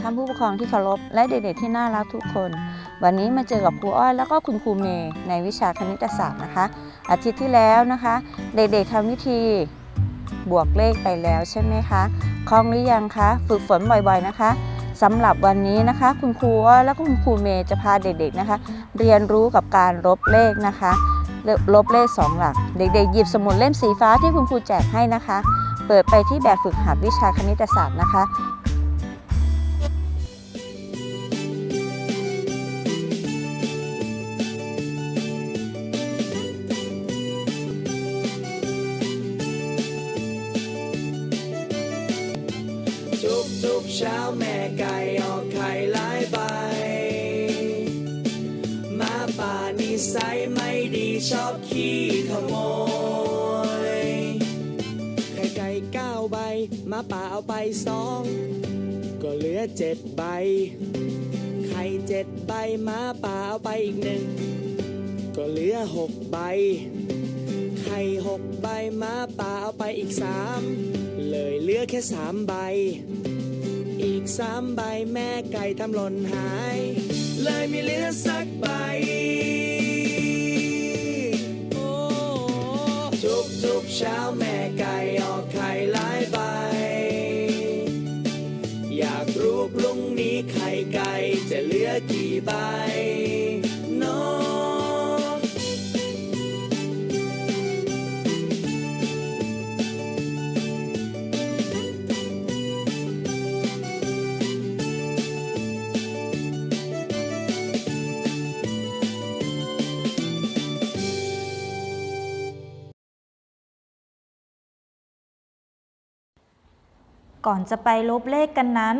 ท่านผู้ปกครองที่เคารพและเด็กๆที่น่ารักทุกคน วันนี้มาเจอกับครูอ้อยแล้วก็คุณครูเมย์ในวิชาคณิตศาสตร์นะคะ อาทิตย์ที่แล้วนะคะ เด็กๆทำวิธีบวกเลขไปแล้วใช่ไหมคะคล่องหรือยังคะ ฝึกฝนบ่อยๆนะคะสำหรับวันนี้นะคะ คุณครูอ้อยและก็คุณครูเมย์จะพาเด็กๆนะคะ เรียนรู้กับการลบเลขนะคะลบเลข 2 หลัก เด็กๆ หยิบสมุดเล่มสีฟ้าที่คุณครูแจกให้นะคะ เปิดไปที่แบบฝึกหัดวิชาคณิตศาสตร์นะคะ ทุกเช้าแม่ไก่ออกไข่หลายใบหมาป่านิสัยไม่ดีชอบขี้ขโมย ไข่ไก่เก้าใบหมาป่าเอาไปสองก็เหลือเจ็ดใบ ไข่เจ็ดใบหมาป่าเอาไปอีกหนึ่งก็เหลือหกใบ ไข่หกใบหมาป่าเอาไปอีกสามเลยเหลือแค่สามใบ อีกสามใบแม่ไก่ทำหล่นหาย เลยไม่เหลือสักใบโอ้ทุกทุกๆเช้าแม่ไก่ออกไข่หลายใบ อยากรู้พรุ่งนี้ไข่ไก่จะเหลือกี่ใบ ก่อนจะไปลบเลขกันนั้น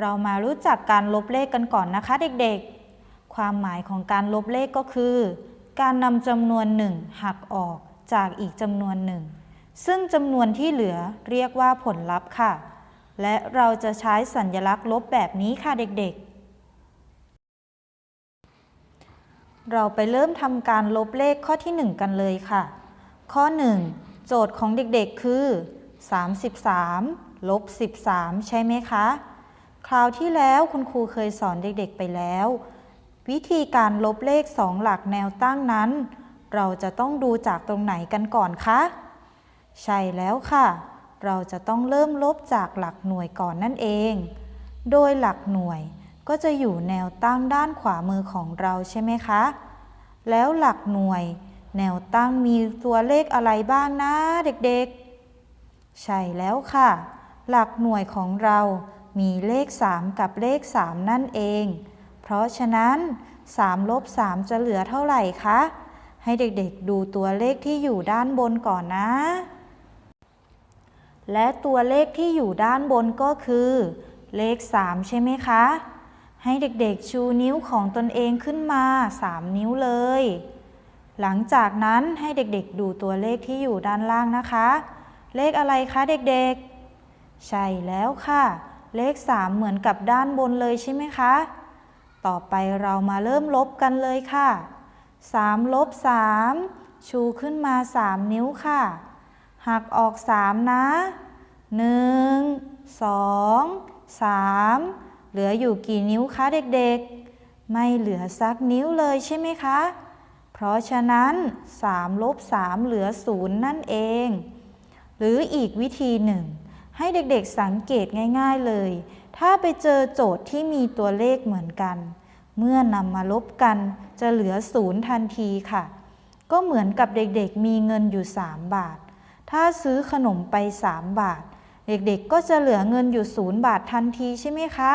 เรามารู้จักการลบเลขกันก่อนนะคะเด็กๆ ความหมายของการลบเลขก็คือ การนำจำนวนหนึ่งหักออกจากอีกจำนวนหนึ่ง ซึ่งจำนวนที่เหลือเรียกว่าผลลัพธ์ค่ะ และเราจะใช้สัญลักษณ์ลบแบบนี้ค่ะเด็กๆเราไปเริ่มทำการลบเลขข้อที่ 1 กันเลยค่ะ ข้อ 1 โจทย์ของเด็กๆคือ 33 ลบ 13 ใช่ไหมคะ คราวที่แล้วคุณครูเคยสอนเด็กๆไปแล้ว วิธีการลบเลข 2 หลักแนวตั้งนั้น เราจะต้องดูจากตรงไหนกันก่อนคะ ใช่แล้วค่ะ เราจะต้องเริ่มลบจากหลักหน่วยก่อนนั่นเอง โดยหลักหน่วยก็จะอยู่แนวตั้งด้านขวามือของเราใช่ไหมคะ แล้วหลักหน่วย แนวตั้งมีตัวเลขอะไรบ้างนะเด็กๆ ใช่แล้วค่ะ หลักหน่วยของเรามีเลข 3 กับเลข 3 นั่นเอง เพราะฉะนั้น3ลบ3จะเหลือเท่าไหร่คะ ให้เด็กๆดูตัวเลขที่อยู่ด้านบนก่อนนะ และตัวเลขที่อยู่ด้านบนก็คือ เลข 3 ใช่ไหมคะ ให้เด็กๆชูนิ้วของตนเองขึ้นมา 3 นิ้วเลย หลังจากนั้นให้เด็กๆดูตัวเลขที่อยู่ด้านล่างนะคะ เลขอะไรคะเด็กๆ ใช่แล้วค่ะ เลข 3 เหมือนกับด้านบนเลยใช่ไหมคะ ต่อไปเรามาเริ่มลบกันเลยค่ะ 3 ลบ 3 ชูขึ้นมา 3 นิ้วค่ะ หักออก 3 นะ 1 2 3 เหลืออยู่กี่นิ้วคะเด็กๆ ไม่เหลือสักนิ้วเลยใช่ไหมคะ เพราะฉะนั้น3ลบ3เหลือ 0 นั่นเอง หรืออีกวิธีหนึ่ง ให้เด็กๆสังเกตง่าย ๆเลย ถ้าไปเจอโจทย์ที่มีตัวเลขเหมือนกัน เมื่อนำมาลบกันจะเหลือ0ทันทีค่ะ ก็เหมือนกับเด็กๆมีเงินอยู่ 3 บาท ถ้าซื้อขนมไป 3 บาท เด็กๆก็จะเหลือเงินอยู่0บาททันทีใช่ไหมคะ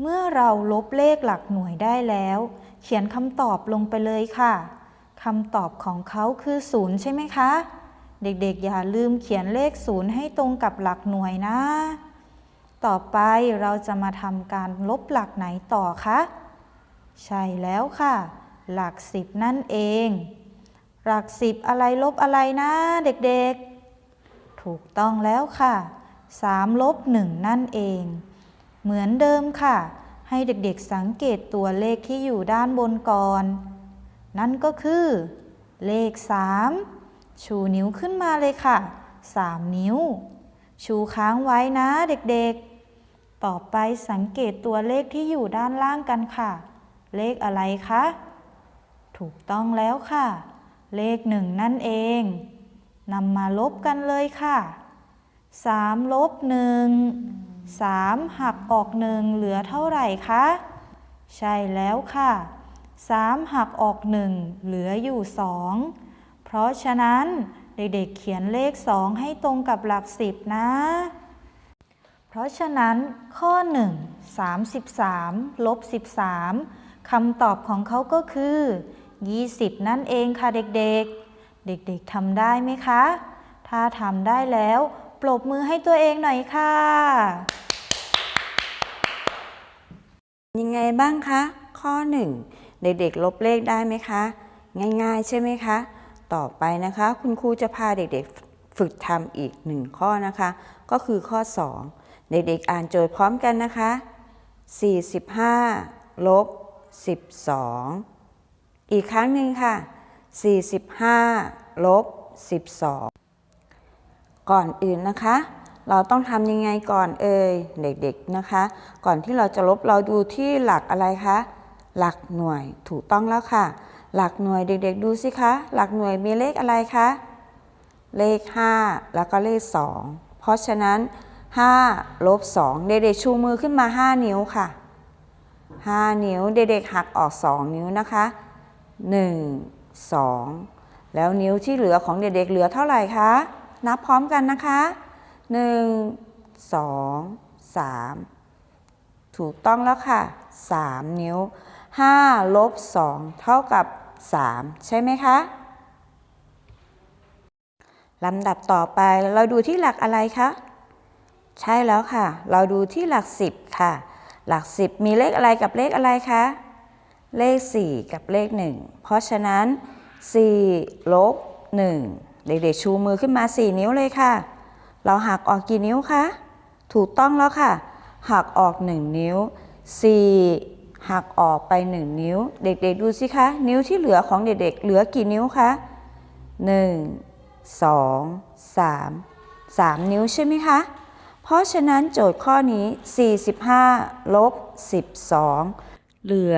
เมื่อเราลบเลขหลักหน่วยได้แล้ว เขียนคำตอบลงไปเลยค่ะคำตอบของเขาคือ0ใช่ไหมคะ เด็กๆ อย่าลืมเขียนเลข0ให้ตรงกับหลักหน่วยนะ ต่อไปเราจะมาทำการลบหลักไหนต่อคะ ใช่แล้วค่ะ หลัก10นั่นเอง หลัก10อะไรลบอะไรนะเด็กๆ ถูกต้องแล้วค่ะ3ลบ1นั่นเอง เหมือนเดิมค่ะ ให้เด็กๆสังเกตตัวเลขที่อยู่ด้านบนก่อน นั่นก็คือ เลข3 ชูนิ้วขึ้นมาเลยค่ะ 3 นิ้ว ชูค้างไว้นะเด็กๆ ต่อไปสังเกตตัวเลขที่อยู่ด้านล่างกันค่ะ เลขอะไรคะ ถูกต้องแล้วค่ะ เลขหนึ่งนั่นเอง นำมาลบกันเลยค่ะ 3 ลบ1 3หักออก1เหลือเท่าไหร่คะ ใช่แล้วค่ะ 3 หักออก1เหลืออยู่2 เพราะฉะนั้นเด็กๆเขียนเลข 2 ให้ตรงกับหลัก 10 นะ เพราะฉะนั้นข้อ 1 33ลบ13คำตอบของเขาก็คือ 20 นั่นเองค่ะเด็กๆ เด็กๆทำได้ไหมคะ ถ้าทำได้แล้ว ปรบมือให้ตัวเองหน่อยค่ะ ยังไงบ้างคะ ข้อ 1 เด็กๆ ลบเลขได้ไหมคะ ง่ายๆ ใช่ไหมคะ ต่อไปนะคะ คุณครูจะพาเด็กๆฝึกทำอีกหนึ่งข้อนะคะ ก็คือข้อ 2 เด็กๆอ่านโจทย์พร้อมกันนะคะ 45ลบ12 อีกครั้งหนึ่งค่ะ 45ลบ12 ก่อนอื่นนะคะ เราต้องทำยังไงก่อนเอ่ยเด็กๆนะคะ ก่อนที่เราจะลบเราดูที่หลักอะไรคะหลักหน่วยถูกต้องแล้วค่ะ หลักหน่วยเด็กๆดูสิคะ หลักหน่วยมีเลขอะไรคะ เลข 5 แล้วก็เลข 2 เพราะฉะนั้น5ลบ2เด็กๆชูมือขึ้นมา 5 นิ้วค่ะ 5 นิ้วเด็กๆหักออก 2 นิ้วนะคะ 1 2 แล้วนิ้วที่เหลือของเด็กๆเหลือเท่าไหร่คะ นับพร้อมกันนะคะ 1 2 3 ถูกต้องแล้วค่ะ 3 นิ้ว 5 ลบ 2 เท่ากับ 3 ใช่ไหมคะลำดับต่อไปเราดูที่หลักอะไรคะ ใช่แล้วค่ะ เราดูที่หลัก 10 ค่ะ หลัก 10 มีเลขอะไรกับเลขอะไรคะ เลข 4 กับเลข 1 เพราะฉะนั้น 4 ลบ 1 เด็กๆชูมือขึ้นมา 4 นิ้วเลยค่ะ เราหักออกกี่นิ้วคะ ถูกต้องแล้วค่ะ หักออก 1 นิ้ว 4 หักออกไป 1 นิ้ว เด็กๆดูสิคะ นิ้วที่เหลือของเด็กๆ เหลือกี่นิ้วคะ 1 2 3 3 นิ้วใช่ไหมคะ เพราะฉะนั้นโจทย์ข้อนี้ 45 ลบ 12 เหลือ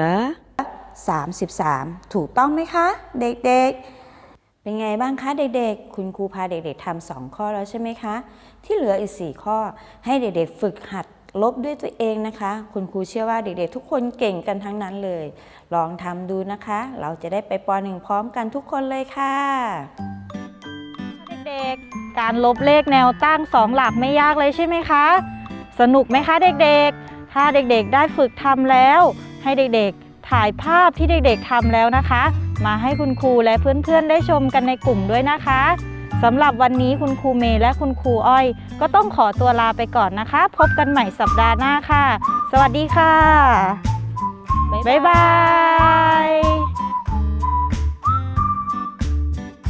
33 ถูกต้องไหมคะ เด็กๆ เป็นไงบ้างคะเด็กๆ คุณครูพาเด็กๆทำสองข้อแล้วใช่ไหมคะ ที่เหลืออีก 4 ข้อให้เด็กๆ ฝึกหัด ลบด้วยตัวเองนะคะ คุณครูเชื่อว่าเด็กๆ ทุกคนเก่งกันทั้งนั้นเลย ลองทำดูนะคะ เราจะได้ไปป .1 พร้อมกันทุกคนเลยค่ะ เด็กๆ การลบเลขแนวตั้งสองหลักไม่ยากเลยใช่ไหมคะ สนุกไหมคะเด็กๆ ถ้าเด็กๆ ได้ฝึกทำแล้ว ให้เด็กๆ ถ่ายภาพที่เด็กๆทำแล้วนะคะ มาให้คุณครูและเพื่อนๆ ได้ชมกันในกลุ่มด้วยนะคะ สำหรับวันนี้คุณครูเมย์และคุณครูอ้อย ก็ต้องขอตัวลาไปก่อนนะคะ พบกันใหม่สัปดาห์หน้าค่ะ สวัสดีค่ะ บ๊ายบาย